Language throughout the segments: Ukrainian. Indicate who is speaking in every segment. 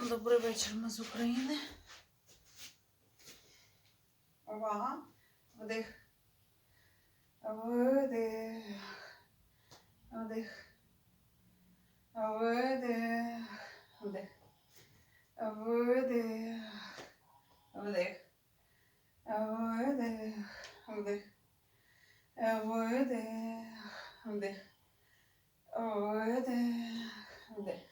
Speaker 1: Добрий вечір, ми з України. Увага. Вдих. Видих. Вдих. Видих. Вдих. Видих. Вдих. Видих. Вдих. Видих. Вдих. Видих. Вдих.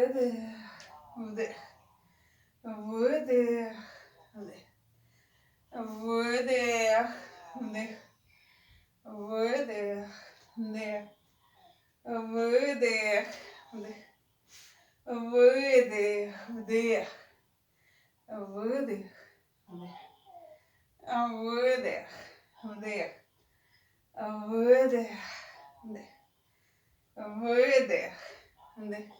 Speaker 1: видих, вдих, видих, вдих. Видих, вдих, видих, вдих, видих, вдих, видих, вдих, видих, вдих, видих, вдих, видих, вдих, видих, вдих,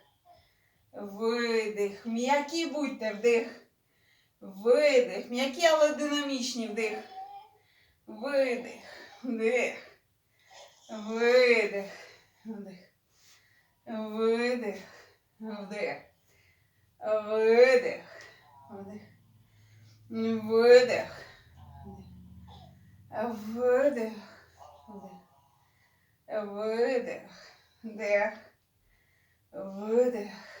Speaker 1: видих. М'які будьте вдих. Видих. М'які, але динамічні вдих. Видих. Вдих. Видих. Вдих. Видих. Вдих. Видих. Вдих. Видих. Видих. Вдих. Видих.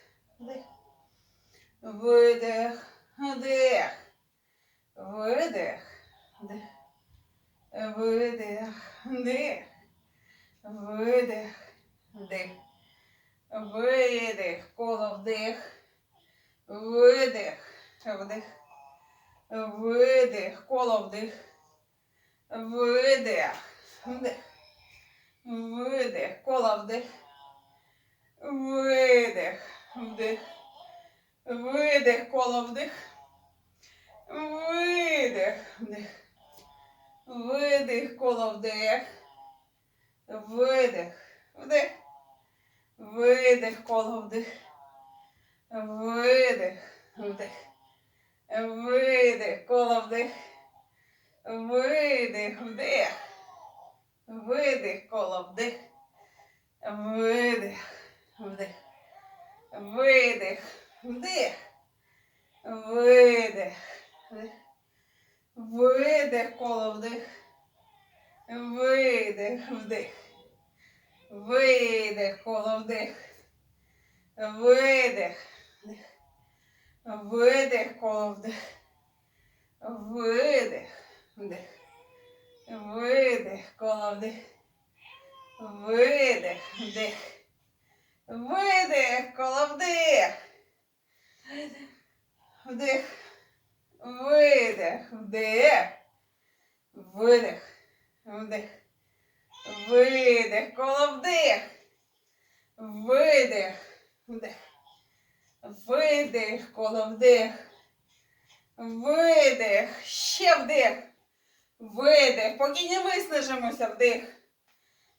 Speaker 1: Вдих. Видих. Вдих. Видих. Вдих. Видих. Вдих. Видих. Вдих. Видих. Коло вдих. Видих. Вдих. Видих. Коло вдих. Видих. Вдих. Видих. Коло вдих. Видих. Вдих. Видих. Коло вдих. Видих. Вдих. Видих. Коло вдих. Видих. Вдих. Видих. Коло вдих. Видих. Вдих. Видих. Коло вдих. Видих. Вдих. Видих. Коло вдих. Видих. Вдих. Видих. Вдих. Видих. Видих. Коло вдих. Видих. Вдих. Видих. Коло вдих. Видих. Вдих. Видих. Коло вдих. Видих. Вдих. Видих. Коло вдих. Видих. Вдих. Видих. Коло вдих. Вдих. Видих. Вдих. Видих. вдих. Видих, коло вдих. Видих, вдих. Видих, коло вдих. Видих. Ще вдих. Видих. Поки не виснажимося, вдих.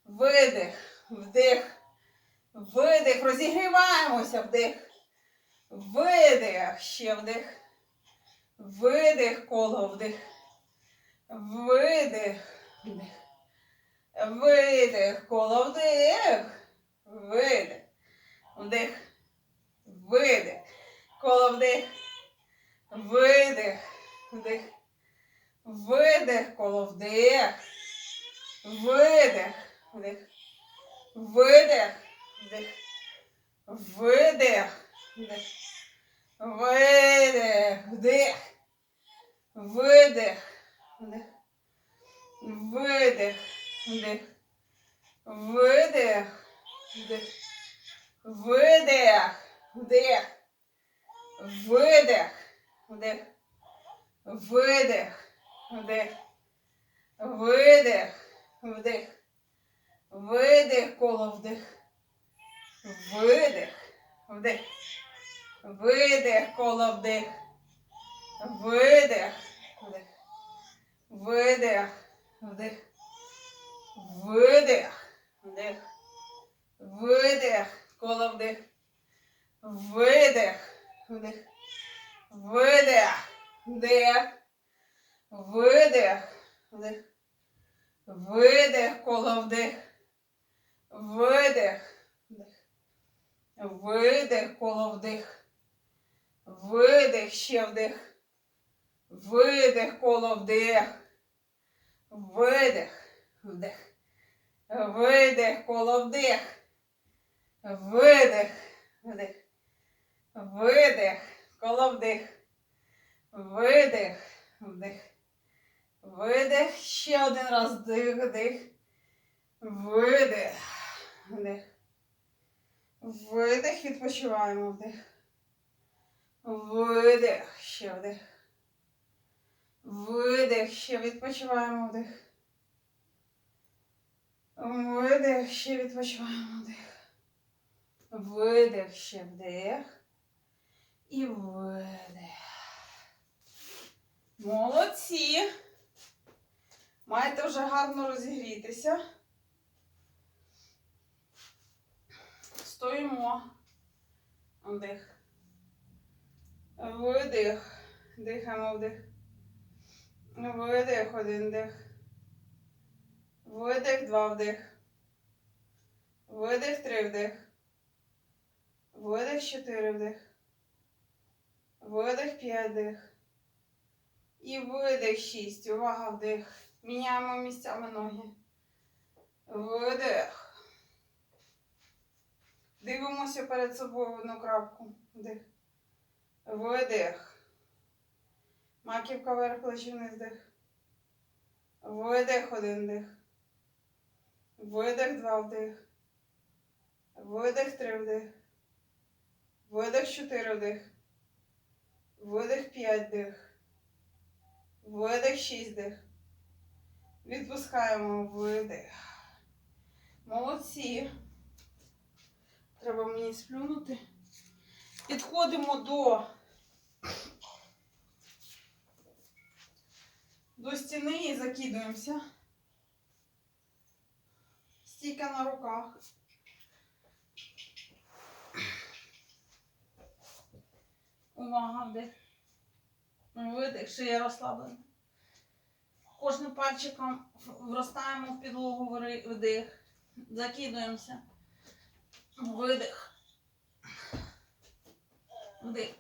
Speaker 1: Видих, вдих. Видих. Розігріваємося, вдих. Видих. Ще вдих. Видих, коло вдих. Видих. Вдих. Видих, коло вдих. Видих. Вдих. Видих. Коло вдих. Видих. Вдих. Видих, коло вдих. Видих. Вдих. Видих. Видих. Вдих. Видих. Вдих. Видих. Вдих. Видих. Вдих. Видих. Вдих. Видих. Вдих. Видих. Вдих. Видих. Вдих. Видих. Вдих. Видих. Коло вдих. Видих. Вдих. Видих. Коло вдих. Видих. Вдих. Видих. Вдих. Видих. Вдих. Видих. Коло вдих. Видих. Вдих. Видих. Вдих. Видих. Вдих. Видих. Коло вдих. Видих. Видих. Коло вдих. Видих. Ще вдих. Видих. Коло вдих. Видих. Вдих. Видих. Коло вдих. Видих. Вдих. Видих. Коло вдих. Видих. Вдих. Видих. Ще один раз вдих, вдих. Видих. Вдих. Видих. Відпочиваємо вдих. Видих. Ще вдих. Видих. Ще відпочиваємо вдих. Видих. Ще відпочиваємо вдих. Видих. Ще вдих. І видих. Молодці. Маєте вже гарно розігрітися. Стоїмо. Вдих. Видих. Дихаємо вдих. Видих, один дих. Видих, два вдих. Видих, три вдих. Видих, чотири вдих. Видих, п'ять вдих. І видих шість. Увага, вдих. Міняємо місцями ноги. Видих. Дивимося перед собою одну крапку. Вдих. Видих. Маківка вверх, плечі вниз дих. Видих, один дих. Видих, два вдих. Видих, три вдих. Видих, чотири вдих. Видих, п'ять дих. Видих, шість дих. Відпускаємо видих. Молодці. Треба мені сплюнути. Підходимо до, до стіни і закидуємося. Стійка на руках. Увага, вдих. Видих, шия розслаблена. Кожним пальчиком вростаємо в підлогу вдих. Закидуємося. Видих. Вдих.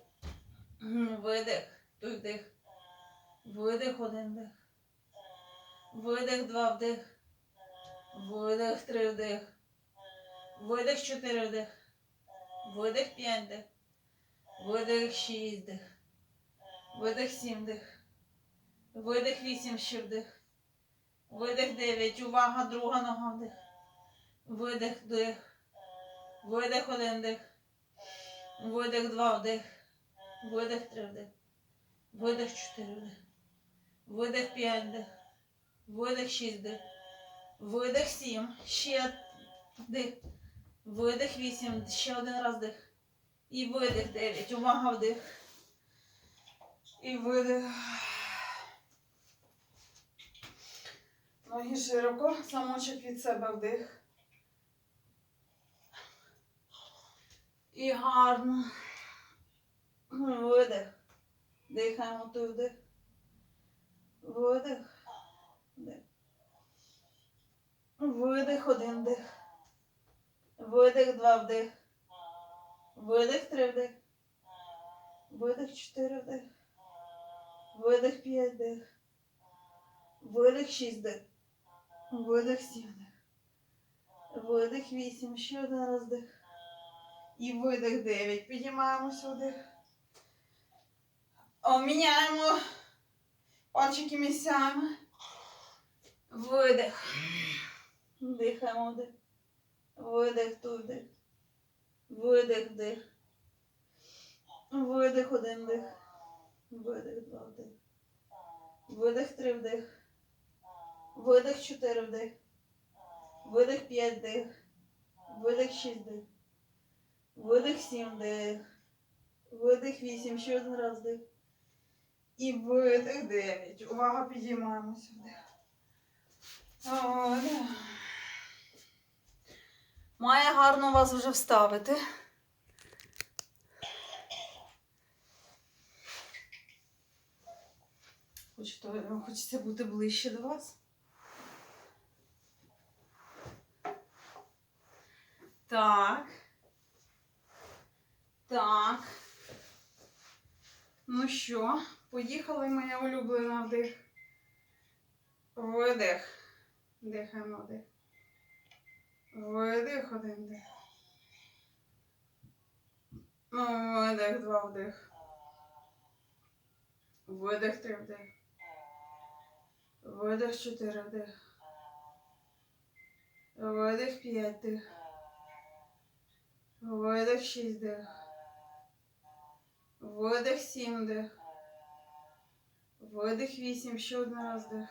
Speaker 1: Видих. Той вдих. Видих, один вдих. Видих, два вдих. Видих, три вдих. Видих, чотири вдих. Видих, п'ять вдих. Видих, шість вдих. Видих, сім вдих. Видих, вісім ще вдих. Видих, дев'ять. Увага, друга нога вдих. Видих, вдих. Видих, один вдих. Видих, два вдих. Видих, три вдих. Видих, чотири вдих. Видих, п'ять вдих.
Speaker 2: Видих шість дих. Видих сім. Ще дих. Видих вісім. Ще один раз дих. І видих дев'ять. Увага вдих.
Speaker 1: І видих. Ноги широко, самочок від себе вдих.
Speaker 2: І гарно. Видих. Дихаємо той вдих. Видих. Видих, один вдих. Видих, два вдих. Видих, три вдих. Видих, чотири вдих. Видих, п'ять вдих. Видих, шість вдих. Видих, сім вдих. Видих, вісім. Ще один раз вдих.
Speaker 1: І видих 9. Піднімаємося вдих. О, міняємо пальчики місцями.
Speaker 2: Видих. Дихаємо вдих. Видих, ту вдих. Видих, вдих. Видих, один вдих. Видих, два вдих. Видих, три вдих. Видих, чотири вдих. Видих, п'ять вдих. Видих, шість вдих. Видих, сім вдих. Видих, вісім. Ще один раз вдих.
Speaker 1: І видих 9. Увага, підіймаємося вдих. О.
Speaker 2: Має гарно вас вже вставити.
Speaker 1: Хочеться бути ближче до вас. Так. Так. Ну що, поїхали моя улюблена вдих. Видих. Дихаємо вдих. Видих, один вдих. Видих, два вдих. Видих, три вдих. Видих, чотири вдих. Видих, п'ять вдих. Видих, шість вдих. Видих, сім вдих. Видих, вісім, ще один раз вдих.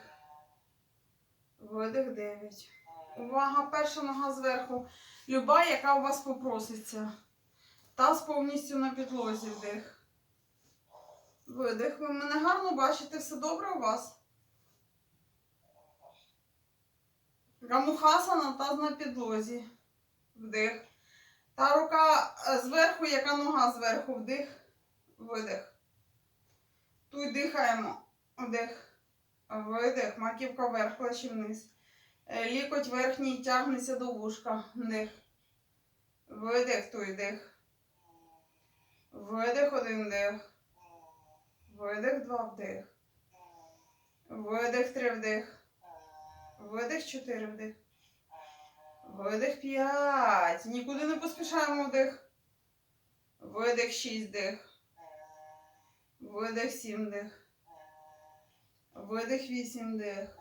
Speaker 1: Видих, дев'ять. Увага, перша нога зверху. Люба, яка у вас попроситься. Таз повністю на підлозі вдих. Видих. Ви мене гарно бачите, все добре у вас? Рамухасана, таз на підлозі. Вдих. Та рука е, зверху, яка нога зверху. Вдих. Видих. Тут дихаємо. Вдих. Видих. Маківка вверх, плечі вниз. Е, Лікоть верхній тягнеться до вушка. Вдих. Видих, той дих. Видих, один дих. Видих, два вдих. Видих, три вдих. Видих, чотири вдих. Видих, п'ять. Нікуди не поспішаємо вдих. Видих, шість вдих. Видих, сім вдих. Видих, вісім вдих.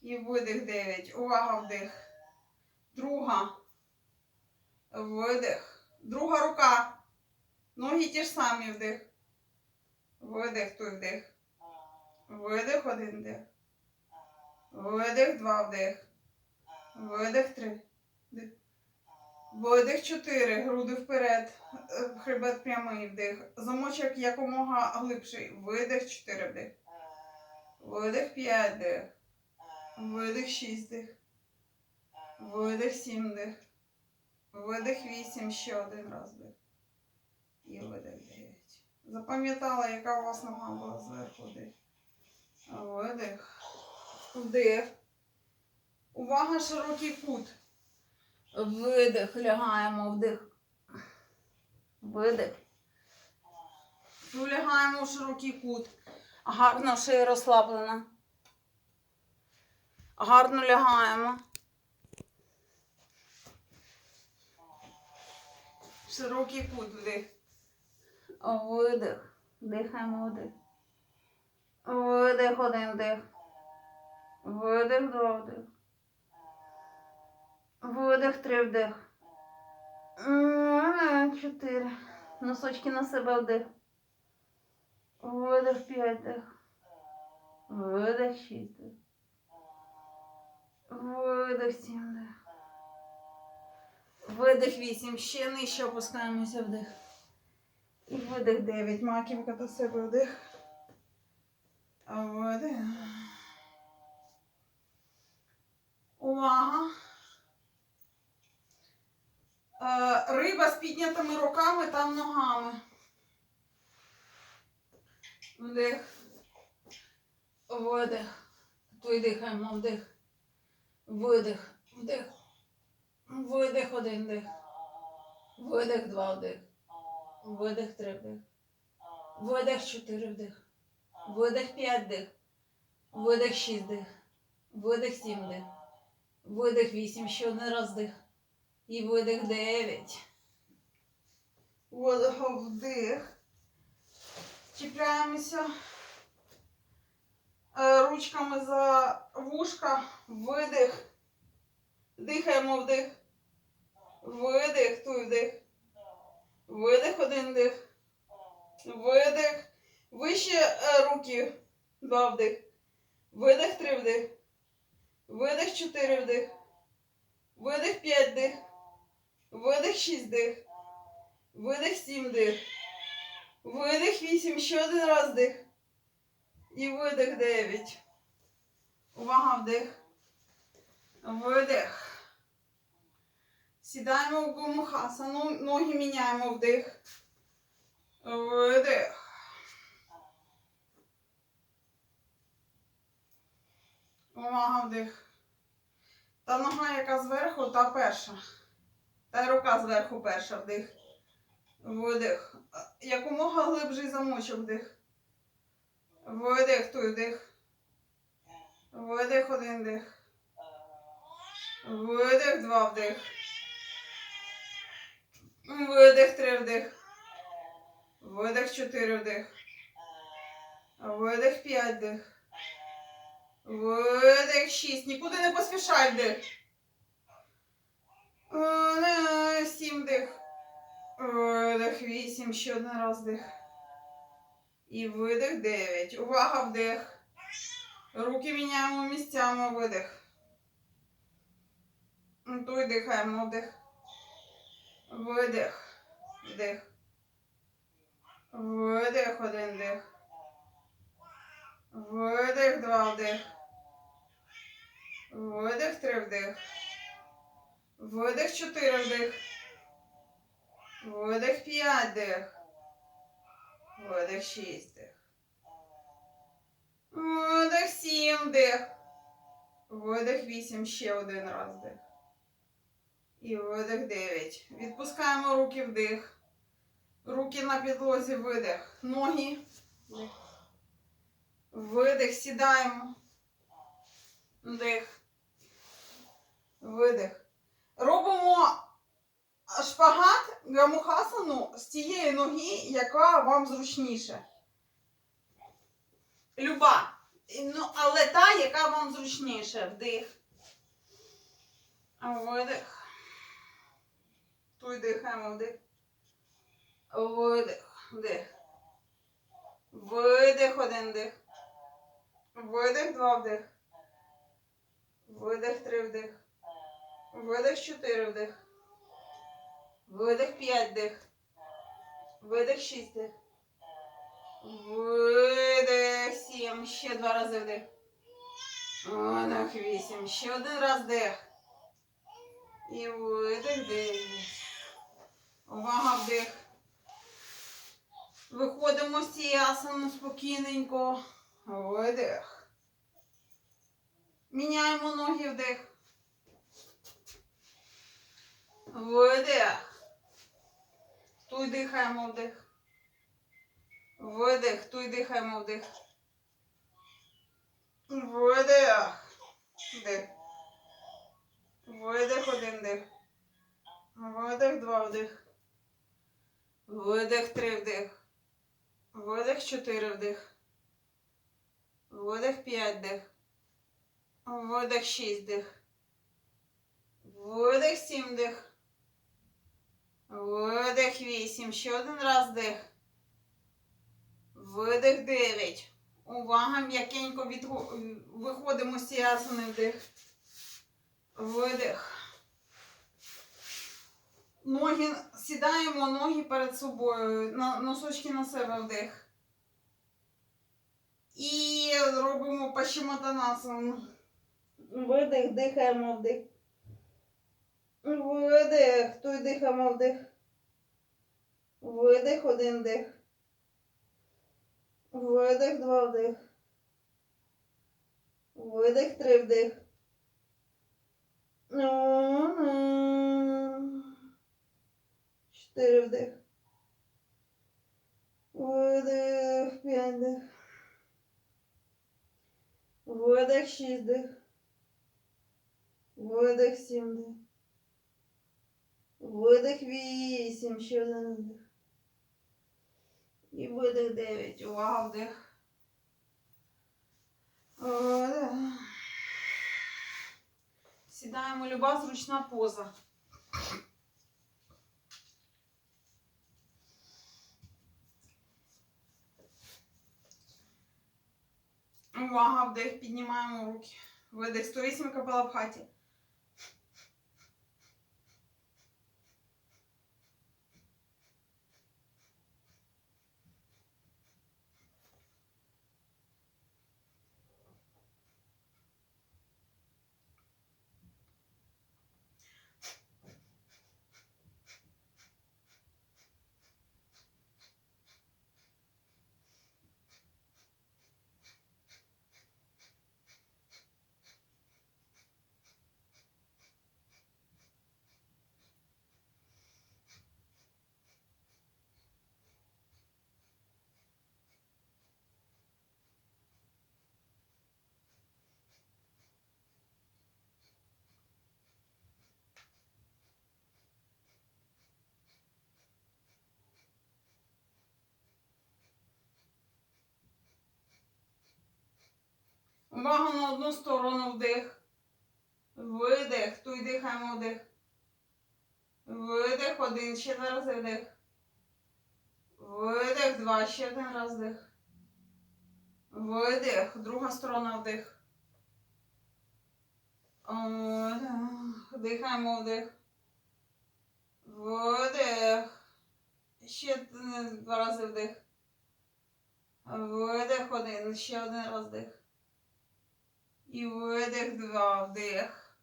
Speaker 1: І видих, дев'ять. Увага, вдих. Друга. Видих. Друга рука. Ноги ті ж самі вдих. Видих, той вдих. Видих, один вдих. Видих, два вдих. Видих, три. Вдих. Видих, чотири. Груди вперед. Е, Хребет прямий вдих. Замочок якомога глибший. Видих, чотири вдих. Видих, п'ять вдих. Видих, шість вдих. Видих, сім вдих. Видих, вісім, ще один раз вдих. І видих, дев'ять. Запам'ятала, яка у вас нога була зверху вдих. Видих. Вдих. Увага, широкий кут.
Speaker 2: Видих, лягаємо, вдих. Видих.
Speaker 1: Тулягаємо в широкий кут.
Speaker 2: Гарно шия розслаблена. Гарно лягаємо.
Speaker 1: Широкий кут вдих.
Speaker 2: Видих. Дихаємо вдих. Видих, один вдих. Видих, два вдих. Видих, три вдих. Чотири. Носочки на себе вдих. Видих, п'ять вдих. Видих, шість вдих.
Speaker 1: Видих сім вдих. Видих вісім. Ще нижче опускаємося вдих. І видих дев'ять. Маківка до себе вдих. Видих. Увага. Е, риба з піднятими руками та ногами. Вдих. Видих. Той дихаємо вдих. Видих. Вдих. Видих один дих. Видих два вдих. Видих три вдих. Видих чотири вдих. Видих п'ять дих. Видих шість дих. Видих сім дих. Видих вісім. Ще один раз дих. І видих дев'ять. Видих вдих. Чіпляємося е, ручками за вушка. Видих. Дихаємо вдих. Видих, туй вдих. Видих, один дих. Видих. Вище е, руки. Два вдих. Видих, три вдих. Видих, чотири вдих. Видих, п'ять дих. Видих, шість дих. Видих, сім дих. Видих, вісім. Ще один раз дих. І видих, дев'ять. Увага, вдих. Видих. Сідаємо в гумухасану, ноги міняємо вдих. Видих. Увага вдих. Та нога, яка зверху, та перша. Та й рука зверху перша вдих. Видих. Якомога глибший замочок вдих. Видих, той вдих. Видих, один дих. Видих, два вдих. Видих, три вдих. Видих, чотири вдих. Видих, п'ять вдих. Видих, шість. Нікуди не поспішай вдих. Сім вдих. Видих, вісім. Ще один раз вдих. І видих, дев'ять. Увага, вдих. Руки міняємо місцями, видих. Той дихаємо, вдих. Видих. Вдих. Видих, один дих. Видих, два вдих. Видих, три вдих. Видих, чотири вдих. Видих, п'ять дих. Видих, шість дих. Видих, сім дих. Видих, вісім, ще один раз дих. І видих 9. Відпускаємо руки вдих. Руки на підлозі, видих. Ноги. Видих, сідаємо. Вдих. Видих. Робимо шпагат гамухасану з тієї ноги, яка вам зручніше. Люба. Ну, але та, яка вам зручніше. Вдих. Видих. Той дихаємо вдих. Видих. Вдих. Видих один дих. Видих два вдих. Видих три вдих. Видих чотири вдих. Видих п'ять дих. Видих шість дих. Видих сім. Ще два рази вдих. Видих вісім. Ще один раз дих. І видих дев'ять. Увага вдих. Виходимо з цієї асани спокійненько. Видих. Міняємо ноги вдих. Видих. Туй дихаємо вдих. Видих. Туй дихаємо вдих. Видих. Вдих. Видих один дих. Видих два вдих. Видих три вдих. Видих чотири вдих. Видих п'ять дих. Видих шість дих. Видих сім дих. Видих вісім. Ще один раз дих. Видих дев'ять. Увага, м'якенько відго- виходимо з асани вдих. Видих. Ноги, сідаємо ноги перед собою, носочки на себе вдих. І робимо пашімотанасану. Видих, дихаємо вдих. Видих, той дихаємо вдих. Видих, один дих. Видих, два вдих. Видих, три вдих. Чотири вдих. Видих, п'ять вдих. Видих, шість вдих. Видих, сім вдих. Видих, вісім, ще один вдих. І видих дев'ять. Увага, вдих. Видих. Сідаємо люба зручна поза. Увага, вдих, піднімаємо руки. Видих, 108 капела в хаті. Увага на одну сторону вдих. Видих. Туй дихаємо вдих. Видих. Один. Ще два рази вдих. Видих. Два. Ще один раз вдих. Видих. Друга сторона вдих. Дихаємо вдих. Видих. Ще два рази вдих. Видих один. Ще один раз вдих. І видих два вдих.